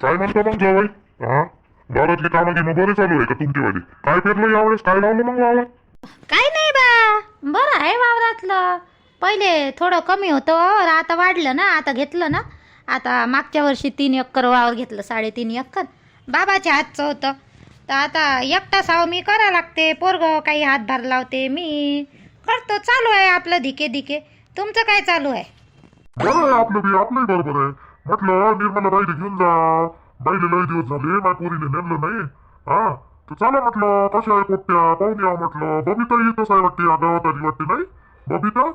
काय म्हणता मग जावाई? हा? वावरातली कामं गिमं बरे चालू आहे का तुमचीवाली? काय पेरलं यावेळेस? काय लावलं मग वावरात? काय नाही बा. बरं आहे वावरातलं. पहिले थोडं कमी होतं आता वाढलं ना आता घेतलं ना. आता मागच्या वर्षी तीन एकर वावर घेतलं साडेतीन एकर. बाबाच्या हातचं होतं. तर आता एकटा साव मी करा लागते. पोरग काही हातभार लावते मी. करतो चालू आहे आपलं धिके धिके तुमचं काय चालू आहे? बरं आहे आपलं बी. आपलंही बरोबर आहे. म्हटलं निर्मला बाईला घेऊन जा. बाईले लय दिवस झाले माय पोरीने नेमलं नाही. हा तर चला म्हटलं कशा आहे पोट्ट्या? पाहून या म्हटलं. बबिता येतच आहे वाटते या गावात आली वाटते नाही? बबिता?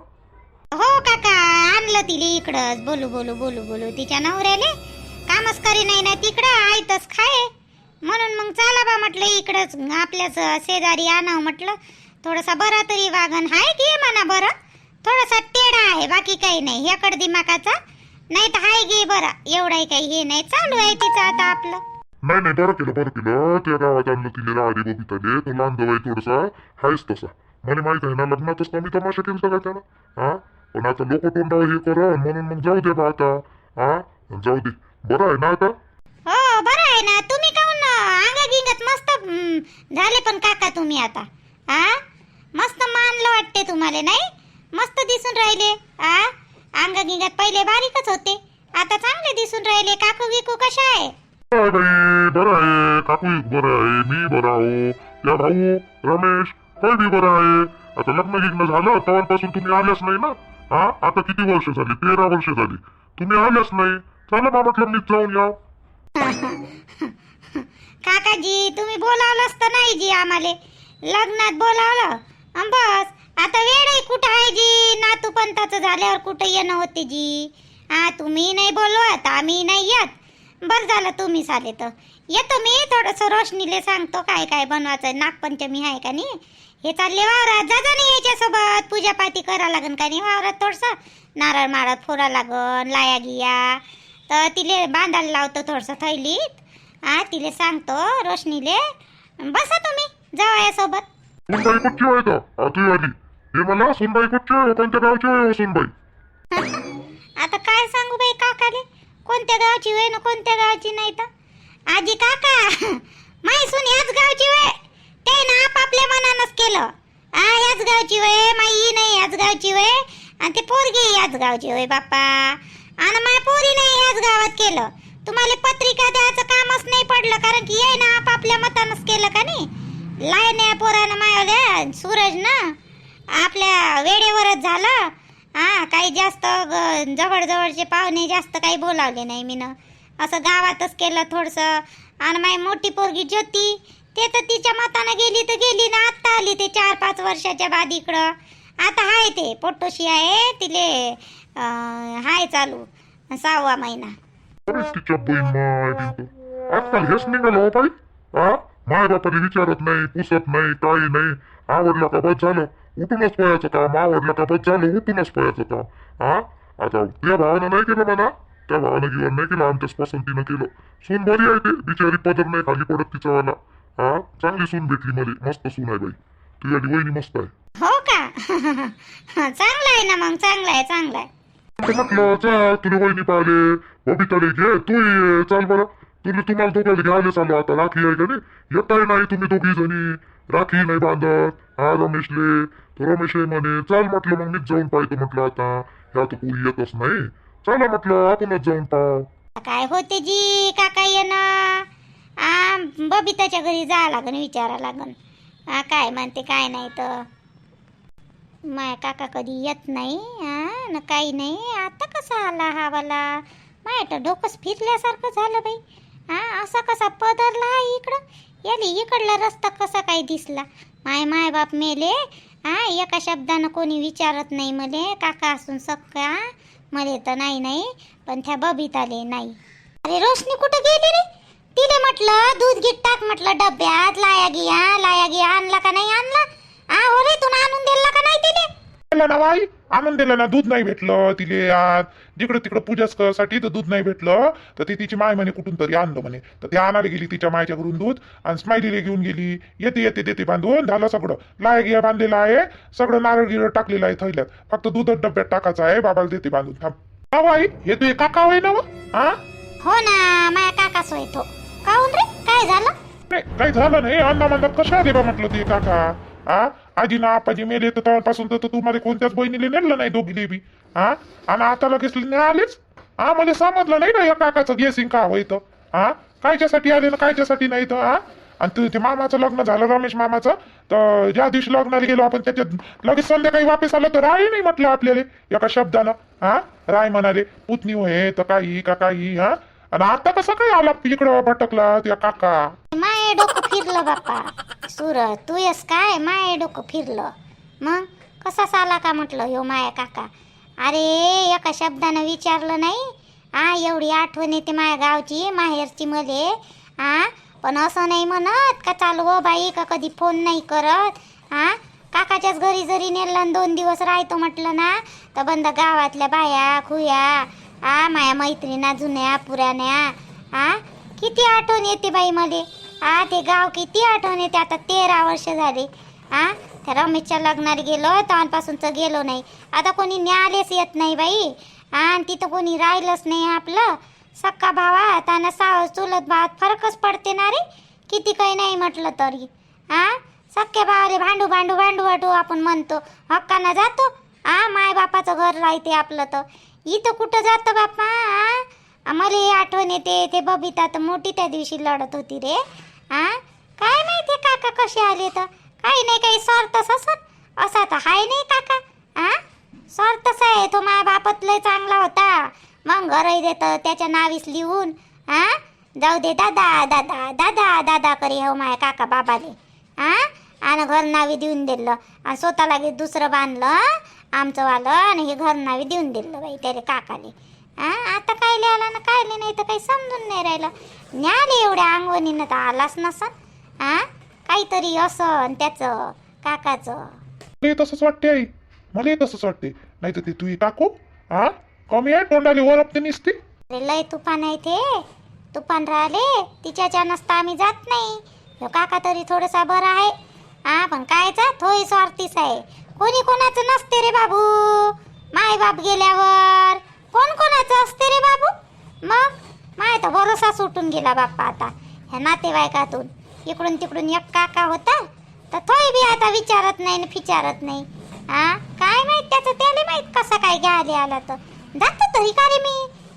हो काका आणलं तिले इकडंच. बोलू बोलू बोलू बोलू. तिच्या नवऱ्याले कामच करी नाही ना तिकडं आयतच खाय. म्हणून मग चला बा म्हटलं इकडंच. आपल्याच शेजारी आणावं म्हटलं. थोडासा बरा तरी वागण. आहे की म्हणा बरं? थोडासा टेढा आहे बाकी काही नाही. ह्याकड दिमाकाचा नाही तर हाय गे बरा. एवढाही काही हे नाही. चालू आहे तिचं आता आपलं. नाही नाही बरं केलं बरं केलं. त्या गावात आणलं तिने राहिली बबिताले तो लहान जवाई थोडसा. हायच तसा. मला माहीत आहे ना लग्नातच कमी तमाशा केलता का त्यानं हा? पण आता लोक तोंडावर हे करा म्हणून मग जाऊ दे बा आता. हा? जाऊ दे. बरं आहे ना आता? हो बरं आहे ना. तुम्ही काहून अंगा गिंगत मस्त झाले पण काका तुम्ही आता. आ मस्त मानलं वाटते तुम्हाला नाही? मस्त दिसून राहिले. आ अंगा गिंगात पहिले बारीकच होते. आता चांगले दिसून राहिले काकू गिकू कशा आहे? आहे बाई बरं आहे काकू बरं आहे मी बरा हो. या भाऊ रमेश काही बी बरं आहे. आता लग्न गिग्न झालं तेव्हापासून तुम्ही आल्याच नाही ना? हा? आता किती वर्ष झाली? तेरा वर्ष झाली. तुम्ही आल्याच नाही. चला बा म्हटलं मीच जाऊन या. काकाजी तुम्ही बोलावलं असतं नाही जी आम्हाला. लग्नात बोलावलं. बस. आता वेळ कुठं आहे जी? नातू पंताचं झाल्यावर कुठं येणं होते जी? हा तुम्ही नाही बोलवत आम्ही नाही येत. बरं झालं तुम्ही आले तर. येतो मी थोडंसं रोशनीले सांगतो काय काय बनवायचं नागपंचमी आहे का नाही? हे चालले वावरात. जा जा नाही याच्यासोबत. पूजापाती करा लागन का नाही वावरात थोडंसं? नारळ मारळ फोडा लागन लाया गिया. तर तिले बांधायला लावतो थोडंसं थैलीत. हा तिले सांगतो रोशनीले. बसा तुम्ही जावा यासोबत. आहे का तू आली. हे मला सुनबाई कुठचे आहे? कोणत्या गावचे आहे हो सुनबाई? आता काय सांगू बाई काकाले? कोणत्या गावची वय ना कोणत्या गावची नाही तर? आजी काका माई सून ह्याच गावची वय ते ना आपापल्या मनानच केलं. आ ह्याच गावची वय माई नाही याच गावची वय आणि ते पोरगी याच गावची वय बाप्पा. आणि माय पोरी नाही ह्याच गावात केलं. तुम्हाला पत्रिका द्यायचं कामच नाही पडलं कारण की ये ना आपापल्या मतानच केलं का नाही? लायने पोरानं मायवल्या सूरज ना आपल्या वेळेवरच झालं. हा काही जास्त ग- जवळजवळचे पाहुणे जास्त काही बोलावले नाही मीनं. असं गावातच केलं थोडंसं. आणि माय मोठी पोरगी ज्योती ते तर तिच्या मतानं गेली तर गेली ना. आत्ता आली ते चार पाच वर्षाच्या बाद इकडं. आता हाय ते पोटोशी आहे तिले अं, हाय चालू. सहावा महिना. अरेच तिच्या बहीण माय आजकाल हेच निघालं हो बाई. हा? माय बापाने विचारत नाही पुसत नाही काही नाही. आवडलं का बस झालं. उठूनच पळायचं काम आवडलं का बस झालं उठूनच पळायचं काम हा आता त्या भावानं नाही केलं म्हणा त्या भावानं जीवन नाही केलं आमच्याच पसंतीनं केलं सून बरी आहे ते बिचारी पदर नाही खाली पडत तिच्यावाला हा चांगली सून भेटली मध्ये मस्त सून आहे बाई तुझ्या वहिनी मस्त आहे हो का चांगलं आहे ना मग चांगलं आहे चांगलं आहे म्हटलं तुला वहिनी पाहिले बबिताले घे तू ये चाल बरं तुला तुम्हाला दोघांना घ्यायला चालू आता आहे का नाही येताय नाही तुम्ही दोघी जणी राखी नाही बांधत. हा रमेशले. तर रमेश हे म्हणे चाल म्हटलं मग मीच जाऊन पाहतो म्हटलं आता. ह्या तर पुरी येतच नाही. चला म्हटलं आपणच जाऊन पाहू. काय होते जी? काका येणं. बबिताच्या घरी जा लागन विचारा लागन. हा काय म्हणते काय नाही तर. माय काका कधी येत नाही आ न काही नाही. आता कसा आला हा वाला माय तर डोकंच फिरल्यासारखं झालं बाई. हा असा कसा पदरला इकडं? याने इकडला रस्ता कसा काय दिसला? माय माय बाप मेले हा एका शब्दानं कोणी विचारत नाही मले काका असून सक्का मले तर नाही नाही पण त्या बबिताले नाही. अरे रोशनी कुठं गेली रे? तिने म्हटलं दूध घीत टाक म्हटलं डब्यात लाया गिया लाया गिया आणला का नाही आणला? आ हो रे तुला आणून दिला का नाही तिने दिलं ना बाई? आणून दिलं ना दूध नाही भेटलं तिले आज जिकडं तिकडं पूजा साठी तर दूध नाही भेटलं. तर ती तिची माय म्हणे कुठून तरी आणलं म्हणे. तर ती आणायला गेली तिच्या मायच्या घरून दूध आणि स्माइलीला घेऊन गेली. येते येते देते बांधून झालं सगळं. लाय गिया बांधलेलं आहे. सगळं नारळ गिरळ टाकलेलं आहे थैल्यात. फक्त दूधच डब्यात टाकायचं आहे. बाबाला देते बांधून. थांब. हा बाई हे तू काका होय ना? हा? हो ना काका हसतोय तो. काऊन रे? काय झालं? नाही काही झालं नाही. अण्णा म्हणतात कशा बा म्हटलं ते काका. हा आजी ना आपाजी मेले तर तेव्हापासून तर तू मध्ये कोणत्याच बहिणीले नेलं नाही दोघी बी हा? आणि आता लगेच नाही आलेच? हा? मला समजलं नाही ना या काकाचं गेसिंग का हवं इथं? हा? कायच्यासाठी आले ना कायच्यासाठी नाही तर हा? आणि ते- ते मामाचं लग्न झालं रमेश मामाचं. तर ज्या दिवशी लग्नाला गेलो आपण त्याच्यात लगेच संध्याकाळी वापस आलं तर राय नाही म्हटलं आपल्याला एका शब्दानं. हा? राय म्हणाले पुतणी होय तर काही का काही हा? आणि आता कसं काय आला इकडं भटकला त्या काका? माय डोकं फिरलं बाप्पा. सूरज तू येस काय? माय डोकं फिरलं. मग? कसा साला का म्हटलं यो माया काका? अरे एका शब्दानं विचारलं नाही. आ एवढी आठवण येते माया गावची माहेरची मले. आ पण असं नाही म्हणत का चालू हो बाई का कधी फोन नाही करत? आ काकाच्याच घरी जरी नेलं आणि दोन दिवस राहतो म्हटलं ना तर बंद गावातल्या बाया खुया आ माया मैत्रिणा जुन्या पुराण्या. आ किती आठवण येते बाई मले. आ ते गाव किती आठवण येते. आता तेरा वर्ष झाले. आ त्या रमेशच्या लग्नाला गेलो तेव्हापासून गेलो नाही. आता कोणी न्यालेच येत नाही बाई. आ आणि तिथं कोणी राहिलंच नाही आपलं. सक्का भावा त्यानं सा चुलत भावात फरकच पडते ना रे. किती काही नाही म्हटलं तरी. आ सख्या भावाले भांडू भांडू भांडू भांडू आपण म्हणतो. हक्कानं जातो. आ माय बापाचं घर राहते आपलं तर. इथं कुठं जातं बाप्पा आ मला हे आठवण येते. ते बबिता तर मोठी त्या दिवशी लढत होती रे. आ? काय माहिती काका कसे आले तर? काही नाही काही स्वार्थच असत असा तर हाय नाही काका. आ? स्वार्थच आहे तो माझ्या बापत लय चांगला होता. मग घरही देतं त्याच्या नावीस लिहून. आ? जाऊ दे दादा दादा दादा दादा करी हो माझ्या काका बाबाले. आ? आणि घर नावी देऊन दिलं. आणि स्वतःला गे दुसरं बांधलं आमचं वालं आणि हे घर नावी देऊन दिलं बाई त्याला काकाले. आ? आता काय लिहायला ना काय नाही तर काही समजून नाही राहिलं. न्याले एवढ्या अंगवणीनं तर आलाच नसन आ? काहीतरी असन त्याचं काकाचं. मला तसंच वाटते आई. मला तसंच वाटते नाही तर ती तुझी काकू हा कमी आहे तोंडाली ओरपते निसते. अरे लय तुफान आहे ते. तुफान राहिले तिच्याच्या नसता आम्ही जात नाही. ह्यो काका तरी थोडासा बरा आहे. हा पण कायचा थोई स्वार्थीच आहे. कोणी कोणाचं नसते रे बाबू. माय बाप गेल्यावर कोण कोणाचं असते रे बाबू? मग? माय तर भरोसा सुटून गेला बाप्पा आता. ह्या नातेवाईकातून. इकडून तिकडून एक काका होता तर तोही बी आता विचारत नाही न फिचारत नाही. हा काय माहीत त्याचं? त्याला माहीत कसा काय घ्यायला आला तर जातो तरी का रे मी.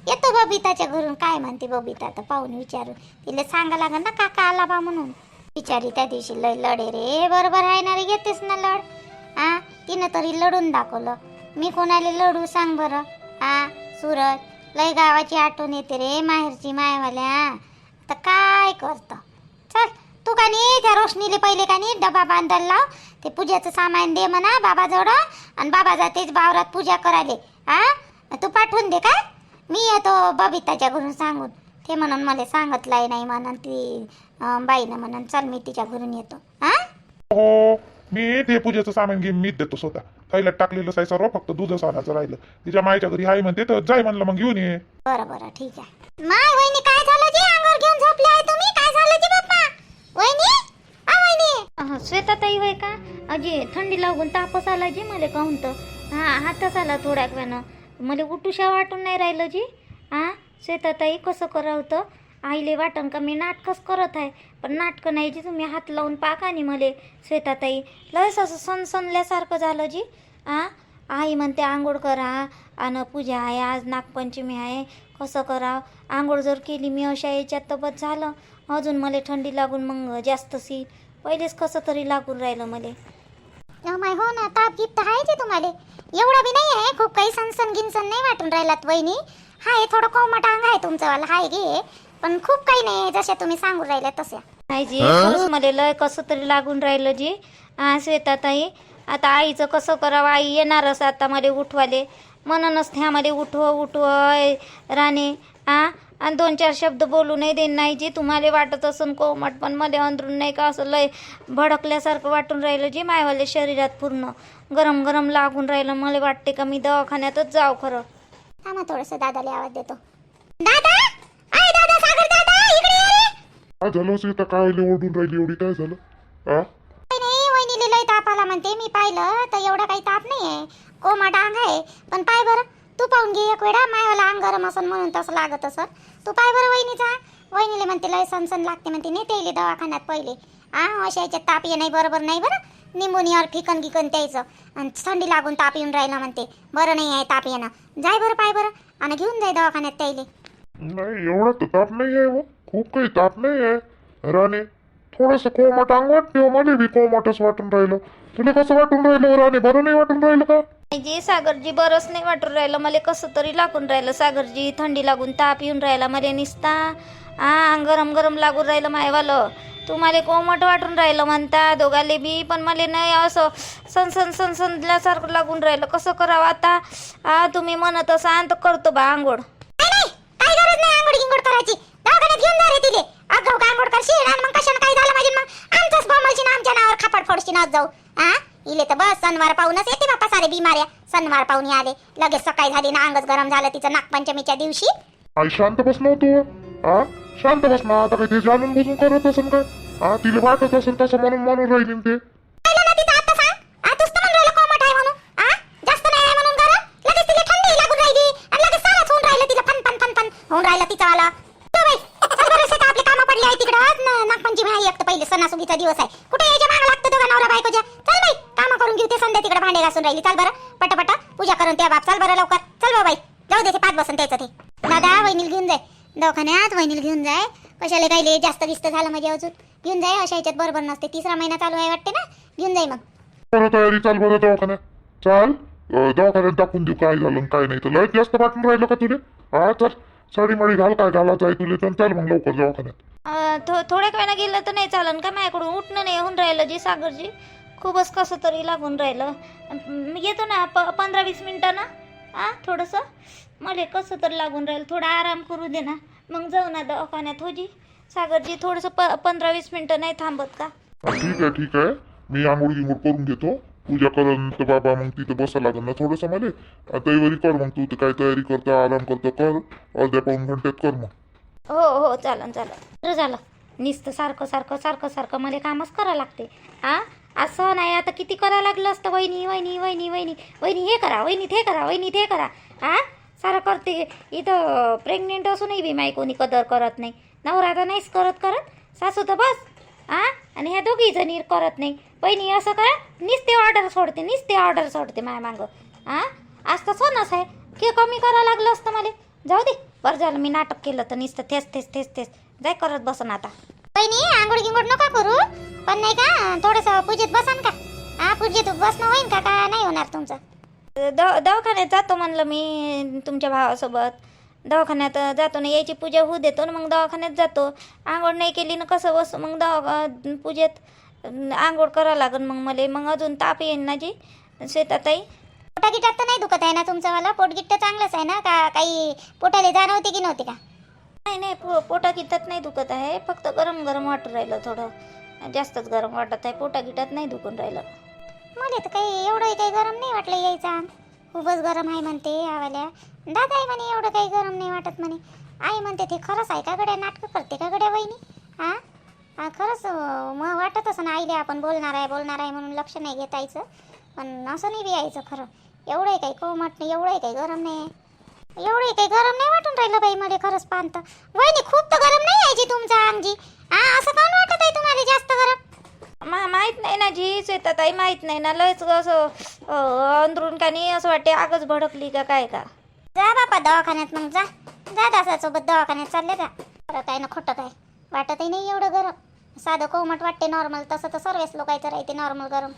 येतो बबिताच्या घरून. काय म्हणते बबिता तर पाहून विचारू तिला सांगा लागेल ना काका आला बा म्हणून. बिचारी त्या दिवशी लय लढे रे. बरोबर आहे ना रे घेतेस ना लढ. हा तिनं तरी लढून दाखवलं. मी कोणाला लढू सांग बरं? हा सूरज. लय गावाची आठवण येते रे माहेरची मायवाल्या. आता काय करतं? चल तू का नाही त्या रोशनीले पहिले का नाही डबा बांधायला लाव. ते पूजेचं सामान दे म्हणा बाबाजवळ आणि बाबा जातेच बावरात पूजा करायले. आ? तू पाठवून दे काय? मी येतो बबिताच्या घरून सांगून. ते म्हणून मला सांगितलंय नाही म्हणून ती बाईनं म्हणून चल मी तिच्या घरून येतो. हा हो मी ते पूजेचं सामान घेऊन मीच देतो स्वतः. थैल्यात टाकलेलं आहे सर्व फक्त दूधच आणायचं राहिलं. तिच्या मायच्या घरी आहे म्हणते तर जाय म्हणलं मग घेऊन ये. बरं बरं ठीक आहे. माय वहिनी काय झालं जी? अंगावर घेऊन झोपले आहे तुम्ही? काय झालं जी बाप्पा वहिनी? आ वहिनी? अह, श्वेताताई होय का? अजी थंडी लागून तापस आला जी मला काहून तर. हा हातच आला थोड्या वेळानं मला उठूशा वाटून नाही राहिलं जी. हा श्वेताताई कसं करावं तर? आईले वाटन का मी नाटकच करत आहे? पण नाटकं नाही जी तुम्ही हात लावून पाका आणि मले श्वेताताई. लयच असं सनसनल्यासारखं झालं जी. आ? आई म्हणते आंघोळ करा. आणि पूजा आहे. आज नागपंचमी आहे. कसं करा आंघोळ जर केली मी अशा याच्यात तर बस झालं. अजून मला थंडी लागून मग जास्त सी. पहिलेच कसं तरी लागून राहिलं मला. माय हो ना. ताप गिफ्ट आहे जे तुम्हाला? एवढा बी नाही आहे. खूप काही सनसन गिनसन नाही वाटून राहिलात वहिनी. हाय थोडं कोमट अंग आहे तुमचं वाला. हाय गे. पण खूप काही नाही जशा तुम्ही सांगून राहिल्या तशा. नाही जी मला लय कसं तरी लागून राहिलं जी. हा श्वेताताई आता आईचं कसं करावं? आई येणारच आता मला उठवाले. म्हणूनच त्या मला उठव उठव राणे. हा आणि दोन चार शब्द बोलू नाही देईन नाही. जी तुम्हाला वाटत असन कोमट पण मला अंदरून नाही का असं लय भडकल्यासारखं वाटून राहिलं जी मायवाले शरीरात पूर्ण. गरम गरम लागून राहिलं. मला वाटते का मी दवाखान्यातच जाव खरं. थांबा थोडस दादाला आवाज देतो. दादा? दादा सागर दादा इकडे ये रे. काय झालं सीता काय ओढून राहिली एवढी? काय झालं? लय म्हणते मी पाहिलं तर एवढा काही ताप नाही आहे कोमा डांग आहे. पण पाय बरं तू पाहून घे एक वेळा. मायाला अंग गरम असन म्हणून तसं लागत असं तू पाय बरं वहिनीचा वहिनीले म्हणते लय सनसन लागते म्हणते नेते येईल दवाखान्यात पहिले. आ अशा याच्यात ताप ये नाही बरोबर नाही बरं. निंबोनीवर फिकन गिकन त्यायचं आणि थंडी लागून ताप येऊन राहिला म्हणते. बरं नाही आहे ताप येणं. जाय बरं पाय बरं. आणि घेऊन जाय दवाखान्यात त्यायले नाही एवढा तर ताप नाही आहे हो. खूप काही ताप नाही आहे राणे थोडंसं कोमट अंग वाटते हो मला बी कोमटच वाटून राहिलं. तुला कसं वाटून राहिलं हो राणे? बरं नाही वाटून राहिलं का? जी सागरजी बरंच नाही वाटून राहिलं. मला कसं तरी लागून राहिलं. सागरजी थंडी लागून ताप येऊन राहिला मला निसता. आ गरम गरम लागून राहिलं मायवालं. तुम्हाला कोमट वाटून राहिलं म्हणता. दोघाले बी पण मला नाही असं सनसन सनसनल्यासारखं लागून राहिलं. कसं करावं आता? आ तुम्ही म्हणत असाल तर करतो बा आंघोळ. नाही नाही. काही गरज नाही आंघोळ गिंगोड करायची. दवाखान्यात घेऊन जा रे तिले. अगाऊ का आंघोळ करशील? आणि मग कशानं काही झालं पाहिजे? मग आमचाच ना आमच्या नावावर खापड फोडशी ना जाऊ. हा इले तर बस सणवार पाहूनच येते बापा सारे बिमाऱ्या. सणवार पाहून आले. लगेच सकाळी झाली ना अंगच गरम झालं तिचं नागपंचमीच्या दिवशी. आई शांत बस नव्हतो हा शांत बस ना आता काही ते जाणून बुजून करत असेल काय हा तिला वाटत असेल तसं म्हणून म्हणून राहिली ते पाहिलं ना तिचं आता सांग आतच तर म्हणून राहिलं कोमट आहे म्हणून हा जास्त नाही आहे म्हणून गरम लगेच तिला थंडी लागून राहिली आणि लगेच साराच होऊन राहिलं तिला फन फन फन फन होऊन राहिलं तिचं वाला चल बाई, चल बरं शेतात आपली कामं पडली आहे तिकडं आज न- नागपंचमी आहे एक तर आजचा दिवस आहे. कुठे यायच्या मागं लागतं दोघा नवरा बायकोच्या? चल बाई कामं करून घेऊ ते संध्या तिकडे भांडे घासून राहिली. चल बरं पटापटा पूजा करून त्या बाप. चल बरं लवकर. चल बाई जाऊ दे ते पाच बसन त्याचं ते. दादा वहिनील घेऊन जाय. दवाखान्यात वहिनील घेऊन जाय. कशाला काही जास्त दिसत झालं म्हणजे अजून. घेऊन जाय अशा ह्याच्यात बरोबर नसते. तिसरा महिना चालू आहे वाटते ना? घेऊन जाय मग. बरं तयारी. चाल बरं दवाखान्यात. चाल. अं, दवाखान्यात दाखवून देऊ. काय झालं आणि काय नाही तर. लय जास्त वाटून राहिलं का तुले? हा चल. साडी माडी घाल काय घालायचं आहे तुले. तर चाल मग लवकर दवाखान्यात. थो थोड्या वेळा गेलं तर नाही चालन का माझ्याकडून? उठणं नाही होऊन राहिलं जी सागरजी. खूपच कसं तरी लागून राहिलं. मी येतो ना प पंधरा वीस मिनिटानं. आ थोडंसं? मला कसं तरी लागून राहिलं. थोडा आराम करू दे ना. मग जाऊ ना दवाखान्यात हो जी. सागरजी थोडंसं प पंधरा वीस मिनटं नाही थांबत का? ठीक आहे ठीक आहे. मी आंघोळ गिंघोळ करून घेतो. पूजा करून तर बाबा मग तिथं बसा लागेल ना थोडंसं मला. तयारी कर मग तू तर काय तयारी करतो आराम करतो कर. अर्ध्या पाऊन घंट्यात कर मग. हो हो चालन चालन. बरं झालं. नुसतं सारखं सारखं सारखं सारखं मला कामच करावं लागते. हा असं नाही आता किती करावं लागलं असतं? वहिनी वहिनी वहिनी वहिनी. वहिनी हे करा वहिनी ते करा वहिनी ते करा. हा सारं करते. इथं प्रेग्नेंट असूनही बी माई कोणी कदर करत नाही. नवरा तर नाहीच करत करत. सासू तर बस. हा आणि ह्या दोघी जणी करत नाही. वहिनी असं करा. निसते ऑर्डर सोडते निसते ऑर्डर सोडते माया मागं. हा आज तर सोनच आहे. की कमी करावं लागलं असतं मला? जाऊ दे. बरं झालं मी नाटक केलं तर नुसतं तेच तेच तेच तेच. जाय करत बसन आता. बहिणी आंघोळ गिंगोळ नका करू. पण नाही का थोडस पूजेत बसान का? हा पूजेत बसणं होईन का का नाही होणार तुमचं? दव दवाखान्यात जातो म्हणलं मी तुमच्या भावासोबत. दवाखान्यात जातो ना याची पूजा होऊ देतो ना मग दवाखान्यात जातो. आंघोळ नाही केली ना कसं बस? मग दवा पूजेत आंघोळ करावं लागेल मग मला. मग अजून ताप येईन ना जी शेताताई पोटा गिटात तर नाही दुखत आहे ना तुमचं वाला पोटगिट तर चांगलंच आहे ना? का काही पोटाला जाणवते की नव्हती का? नाही नाही पो पोटा गिटात नाही दुखत आहे. फक्त गरम गरम वाटून राहिलं थोडं. जास्तच गरम वाटत आहे. पोटा गिटात नाही दुखून राहिलं. मला तर काही एवढंही काही गरम नाही वाटलं यायचं. खूपच गरम आहे म्हणते आवाल्या. दादा आहे म्हणे एवढं काही गरम नाही वाटत म्हणे. आई म्हणते ते खरंच आहे का गड्या? नाटकं करते का गड्या वहिनी? हा खरंच मग वाटत असं ना आईले आपण बोलणार आहे बोलणार आहे म्हणून लक्ष नाही घेता यायचं पण असं नाही बी यायचं खरं. एवढंही काही कोमट नाही एवढंही काही गरम नाही. आहे एवढंही काही गरम नाही वाटून राहिलं बाई मला खरंच पाहत वहिनी खूप तर गरम नाही यायची तुमचा अंगजी हा असं काऊन वाटत आहे तुम्हाला जास्त गरम? मा माहीत नाही ना जी शेताताई माहीत नाही ना. लयच असं अंदरून का नाही असं वाटते आगच भडकली का काय का. जा बापा दवाखान्यात मग जा. जा दासासोबत दवाखान्यात चालले जा. खरं काय ना खोटं काय. वाटतही नाही एवढं गरम. साधं कोमट वाटते नॉर्मल तसं तर सर्वच लोकांचं राहते नॉर्मल गरम.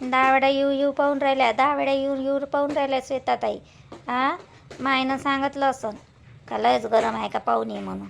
दहा वेळा येऊ येऊ पाहून राहिल्या दहा वेळा येऊ येऊ पाहून राहिल्या शेताताई हा मायनं सांगितलं असं का लयच गरम आहे का पाहुणे म्हणून.